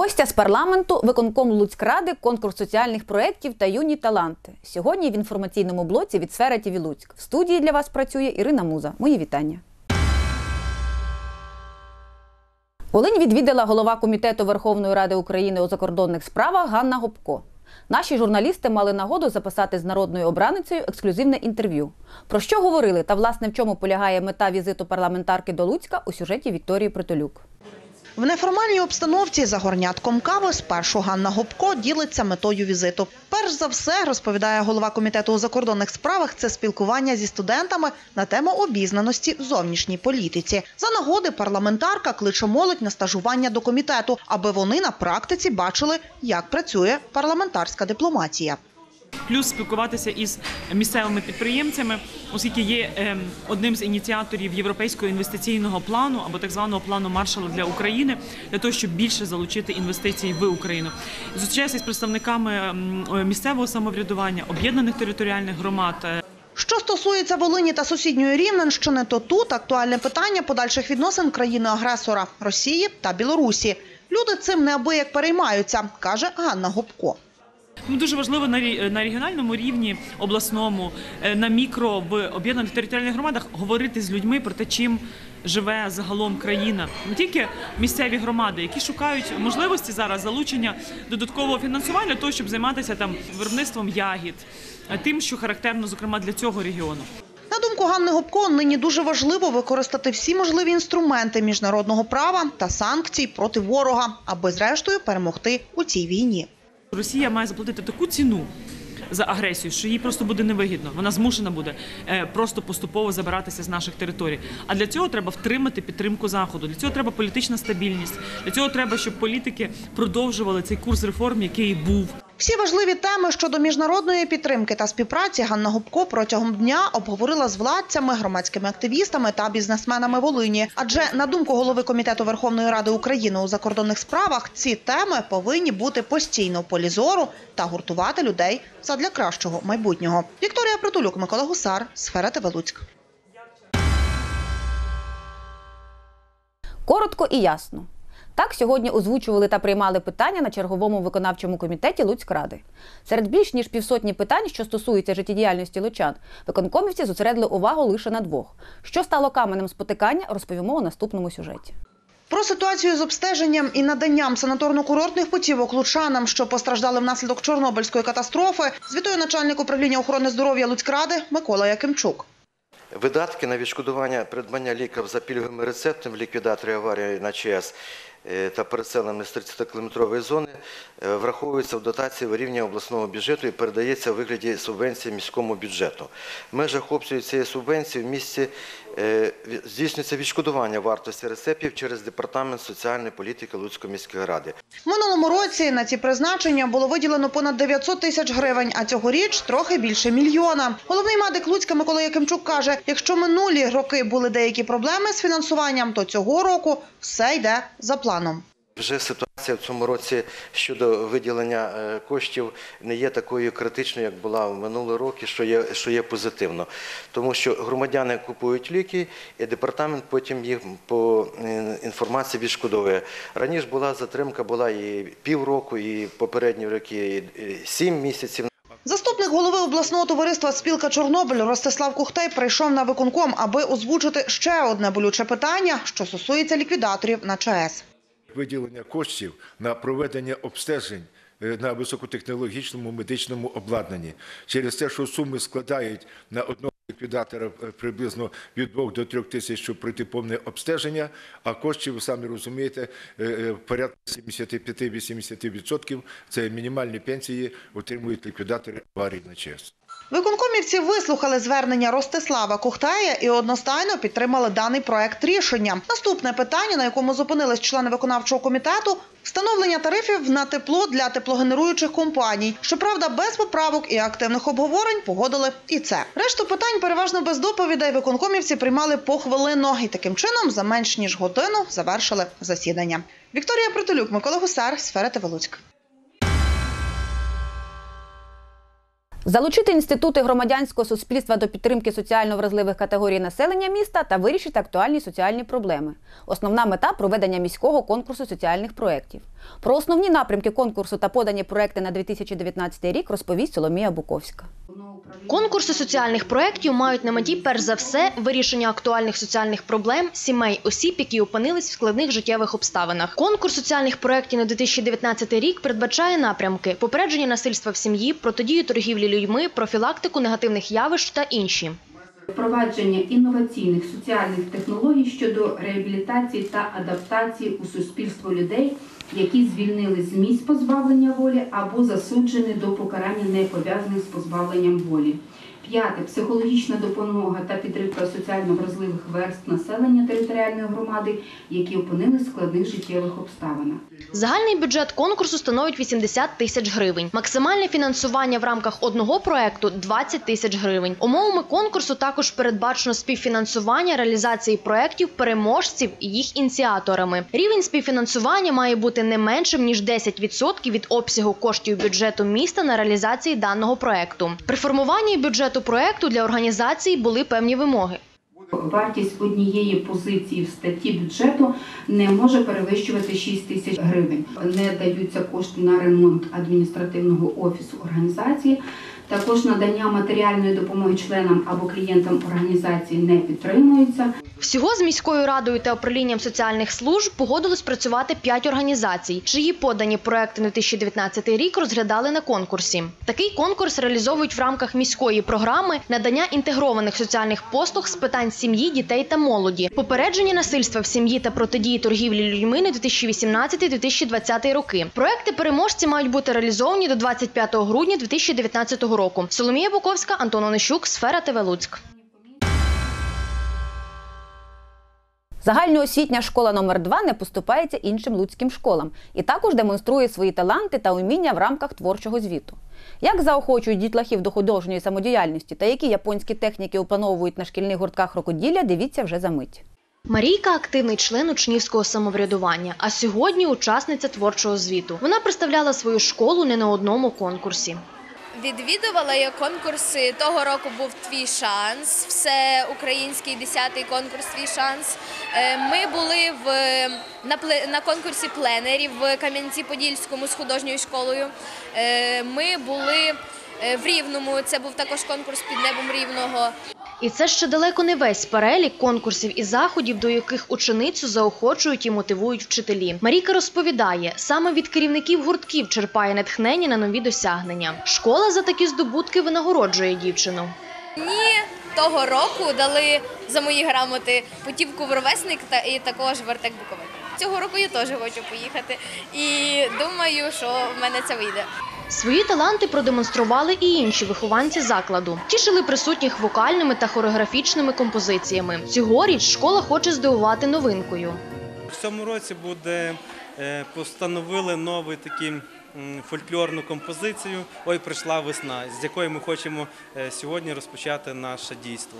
Гостя з парламенту, виконком Луцькради, конкурс соціальних проєктів та юні таланти. Сьогодні в інформаційному блоці від сфери ТІВІ Луцьк. В студії для вас працює Ірина Муза. Мої вітання. Волинь відвідала голова комітету Верховної Ради України у закордонних справах Ганна Гопко. Наші журналісти мали нагоду записати з народною обраницею ексклюзивне інтерв'ю. Про що говорили та власне в чому полягає мета візиту парламентарки до Луцька у сюжеті Вікторії Притулюк. В неформальній обстановці за горнятком кави спершу Ганна Гопко ділиться метою візиту. Перш за все, розповідає голова комітету у закордонних справах, це спілкування зі студентами на тему обізнаності в зовнішній політиці. За нагоди парламентарка кличе молодь на стажування до комітету, аби вони на практиці бачили, як працює парламентарська дипломатія. Плюс спілкуватися із місцевими підприємцями, оскільки є ем, одним з ініціаторів європейського інвестиційного плану або так званого плану Маршала для України, для того, щоб більше залучити інвестиції в Україну. Зустрічаюся з представниками ем, місцевого самоврядування, об'єднаних територіальних громад. е, Що стосується Волині та сусідньої Рівненщини, то тут актуальне питання подальших відносин країни-агресора Росії та Білорусі. Люди цим неабияк переймаються, каже Ганна Гопко. Ну, дуже важливо на регіональному рівні, обласному, е, на мікро в об'єднаних територіальних громадах говорити з людьми про те, чим живе загалом країна, не тільки місцеві громади, які шукають можливості зараз залучення додаткового фінансування того, щоб займатися там виробництвом ягід, е, тим, що характерно, зокрема, для цього регіону. На думку Ганни Гопко, нині дуже важливо використати всі можливі інструменти міжнародного права та санкцій проти ворога, аби зрештою перемогти у цій війні. Росія має заплатити таку ціну за агресію, що їй просто буде невигідно. Вона змушена буде е, просто поступово забиратися з наших територій. А для цього треба втримати підтримку заходу. Для цього треба політична стабільність. Для цього треба, щоб політики продовжували цей курс реформ, який був. Всі важливі теми щодо міжнародної підтримки та співпраці Ганна Гопко протягом дня обговорила з владцями, громадськими активістами та бізнесменами Волині. Адже на думку голови комітету Верховної Ради України у закордонних справах, ці теми повинні бути постійно в полі зору та гуртувати людей задля кращого майбутнього. Вікторія Притулюк, Микола Гусар, сфера ТВ Луцьк. Коротко і ясно. Так сьогодні озвучували та приймали питання на черговому виконавчому комітеті Луцькради. Серед більш ніж півсотні питань, що стосуються життєдіяльності лучан, виконкомівці зосередили увагу лише на двох. Що стало каменем спотикання, розповімо у наступному сюжеті. Про ситуацію з обстеженням і наданням санаторно-курортних путівок лучанам, що постраждали внаслідок Чорнобильської катастрофи, звітує начальник управління охорони здоров'я Луцькради Микола Якимчук. Видатки на відшкодування придбання ліків за пільговими рецептами в ліквідаторі аварії на ЧАЕС е, та переселеними з 30-кілометрової зони враховується в дотації в рівні обласного бюджету і передається у вигляді субвенції міському бюджету. В межах обсягу цієї субвенції в місті е, здійснюється відшкодування вартості рецептів через Департамент соціальної політики Луцької міської ради. Минулому році на ці призначення було виділено понад 900 тисяч гривень, а цьогоріч трохи більше мільйона. Головний медик Луцька Микола Якимчук каже, якщо минулі роки були деякі проблеми з фінансуванням, то цього року все йде за планом. Вже ситуація в цьому році щодо виділення е, коштів не є такою критичною, як була в минулі роки, що є, що є позитивно. Тому що громадяни купують ліки, і департамент потім їх по е, інформації відшкодовує. Раніше була затримка, була і півроку, і попередні роки і сім місяців. Заступник голови обласного товариства Спілка Чорнобиль Ростислав Кухтай прийшов на виконком, аби озвучити ще одне болюче питання, що стосується ліквідаторів на ЧАЕС. Виділення коштів на проведення обстежень е, на високотехнологічному медичному обладнанні. Через те, що суми складають на одного ліквідатора е, приблизно від 2 до 3 тисяч, щоб пройти повне обстеження, а коштів, ви самі розумієте, е, порядка 75-80% це мінімальні пенсії отримують ліквідатори аварій на ЧЕС. Виконкомівці вислухали звернення Ростислава Кухтая і одностайно підтримали даний проект рішення. Наступне питання, на якому зупинились члени виконавчого комітету, встановлення тарифів на тепло для теплогенеруючих компаній. Щоправда, без поправок і активних обговорень погодили і це. Решту питань переважно без доповідей виконкомівці приймали похвилинно і таким чином за менш ніж годину завершили засідання. Вікторія Притулюк, Микола Гусар, сфера ТВ Залучити інститути громадянського суспільства до підтримки соціально вразливих категорій населення міста та вирішити актуальні соціальні проблеми. Основна мета проведення міського конкурсу соціальних проєктів. Про основні напрямки конкурсу та подані проекти на 2019 рік розповість Соломія Буковська. Конкурси соціальних проєктів мають на меті перш за все вирішення актуальних соціальних проблем сімей осіб, які опинились в складних життєвих обставинах. Конкурс соціальних проєктів на 2019 рік передбачає напрямки: попередження насильства в сім'ї, протидію торгівлі людьми, профілактику негативних явищ та інші. Впровадження інноваційних соціальних технологій щодо реабілітації та адаптації у суспільство людей, які звільнили з місць позбавлення волі або засуджені до покарання не пов'язаних з позбавленням волі. П'яте психологічна допомога та підтримка соціально вразливих верств населення територіальної громади, які опинились в складних життєвих обставинах. Загальний бюджет конкурсу становить 80 тисяч гривень. Максимальне фінансування в рамках одного проекту 20 тисяч гривень. Умовами конкурсу також передбачено співфінансування реалізації проєктів переможців і їх ініціаторами. Рівень співфінансування має бути не меншим ніж 10% від обсягу коштів бюджету міста на реалізації даного проекту. При формуванні бюджету проекту для організації були певні вимоги. Вартість однієї позиції в статті бюджету не може перевищувати 6 тисяч гривень. Не даються кошти на ремонт адміністративного офісу організації. Також надання матеріальної допомоги членам або клієнтам організації не підтримується. Всього з міською радою та управлінням соціальних служб погодилось працювати 5 організацій, чиї подані проекти на 2019 рік розглядали на конкурсі. Такий конкурс реалізовують в рамках міської програми надання інтегрованих соціальних послуг з питань сім'ї, дітей та молоді, попередження насильства в сім'ї та протидії торгівлі людьми на 2018-2020 роки. Проекти переможці мають бути реалізовані до 25 грудня 2019 року. Соломія Буковська, Антон Онищук, Сфера ТВ Луцьк. Загальноосвітня школа номер 2 не поступається іншим луцьким школам і також демонструє свої таланти та уміння в рамках творчого звіту. Як заохочують дітлахів до художньої самодіяльності та які японські техніки опановують на шкільних гуртках рукоділля, дивіться вже за мить. Марійка активний член учнівського самоврядування, а сьогодні учасниця творчого звіту. Вона представляла свою школу не на одному конкурсі. Відвідувала я конкурси. Того року був твій шанс, все український 10-й конкурс Твій шанс. Е, Ми були в на на конкурсі пленерів в Кам'янці-Подільському з художньою школою. Е, Ми були е, в Рівному. Це був також конкурс під небом Рівного. І це ще далеко не весь перелік конкурсів і заходів, до яких ученицю заохочують і мотивують вчителі. Марійка розповідає, саме від керівників гуртків черпає натхнення на нові досягнення. Школа за такі здобутки винагороджує дівчину. Мені того року дали за мої грамоти путівку в ровесник та і також вертек Буковель. Цього року я теж хочу поїхати і думаю, що в мене це вийде. Свої таланти продемонстрували і інші вихованці закладу. Тішили присутніх вокальними та хореографічними композиціями. Цьогоріч школа хоче здивувати новинкою. В цьому році буде е, постановили нову таку м, фольклорну композицію Ой, прийшла весна, з якою ми хочемо е, сьогодні розпочати наше дійство.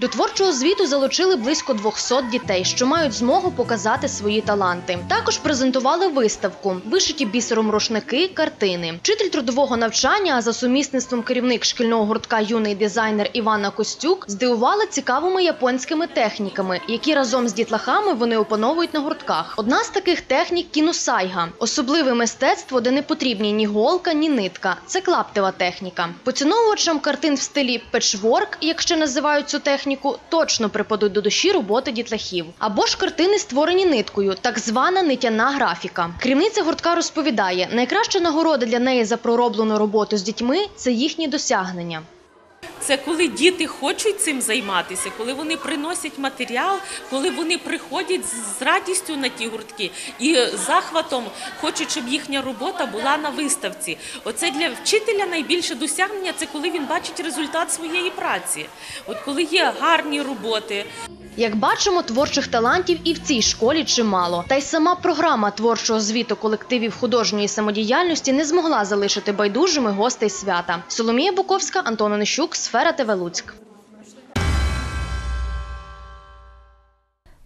До творчого звіту залучили близько 200 дітей, що мають змогу показати свої таланти. Також презентували виставку, вишиті бісером рушники, картини. Вчитель трудового навчання, а за сумісництвом керівник шкільного гуртка юний дизайнер Івана Костюк здивували цікавими японськими техніками, які разом з дітлахами вони опановують на гуртках. Одна з таких технік кінусайга особливе мистецтво, де не потрібні ні голка, ні нитка. Це клаптева техніка. Поціновувачам картин в стилі печворк, як ще називають цю техніку, точно припадуть до душі роботи дітлахів. Або ж картини створені ниткою, так звана нитяна графіка. Керівниця гуртка розповідає, найкраща нагорода для неї за пророблену роботу з дітьми це їхні досягнення. Це коли діти хочуть цим займатися, коли вони приносять матеріал, коли вони приходять з радістю на ті гуртки і захватом хочуть, щоб їхня робота була на виставці. Оце для вчителя найбільше досягнення це коли він бачить результат своєї праці. От коли є гарні роботи, Як бачимо, творчих талантів і в цій школі чимало. Та й сама програма творчого звіту колективів художньої самодіяльності не змогла залишити байдужими гостей свята. Соломія Буковська, Антон Онищук, Сфера ТВ Луцьк.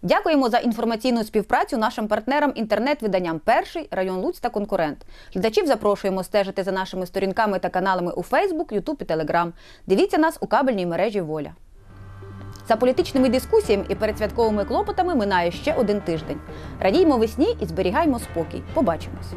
Дякуємо за інформаційну співпрацю нашим партнерам інтернет-виданням Перший район Луць та конкурент. Глядачів запрошуємо стежити за нашими сторінками та каналами у Фейсбук, Ютуб і Телеграм. Дивіться нас у кабельній мережі Воля. За політичними дискусіями і передсвятковими клопотами минає ще один тиждень. Радіймо весні і зберігаймо спокій. Побачимось.